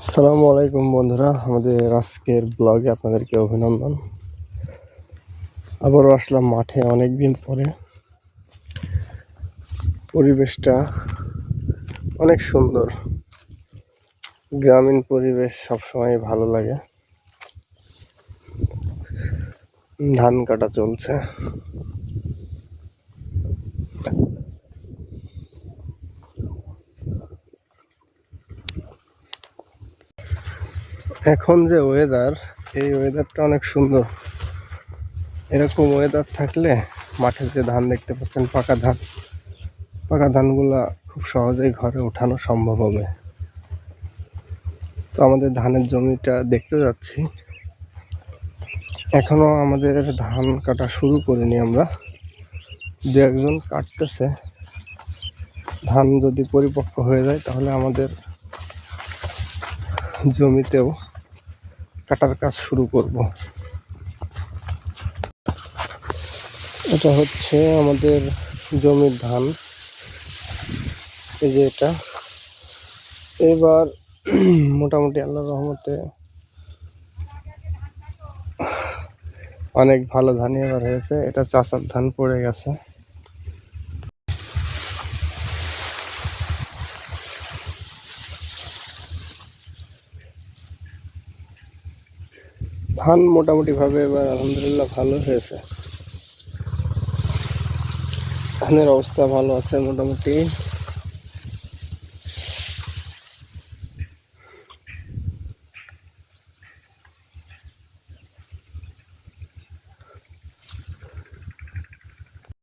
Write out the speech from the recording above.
আসসালামু আলাইকুম বন্ধুরা, আমাদের আজকের ব্লগে আপনাদেরকে অভিনন্দন। আবারও আসলাম মাঠে অনেক দিন পরে। পরিবেশটা অনেক সুন্দর। গ্রামীণ পরিবেশ সবসময় ভালো লাগে। ধান কাটা চলছে। এখন যে ওয়েদার এই ওয়েদারটা অনেক সুন্দর। এরকম ওয়েদার থাকলে মাঠে যে ধান দেখতে পাচ্ছেন, পাকা ধান, পাকা ধানগুলা খুব সহজেই ঘরে ওঠানো সম্ভব হবে। তো আমাদের ধানের জমিটা দেখতে যাচ্ছি। এখনও আমাদের ধান কাটা শুরু করিনি আমরা। দু একজন কাটতেছে। ধান যদি পরিপক্ক হয়ে যায়, তাহলে আমাদের জমিতেও কাটার কাজ শুরু করব। এটা হচ্ছে আমাদের জমির ধান। এই যে এটা। এবার মোটামুটি আল্লাহ রহমতে অনেক ভালো ধানই এবার হয়েছে। এটা চাষার ধান পড়ে গেছে। ধান মোটামুটিভাবে এবার আলহামদুলিল্লাহ ভালো হয়েছে। ধানের অবস্থা ভালো আছে মোটামুটি।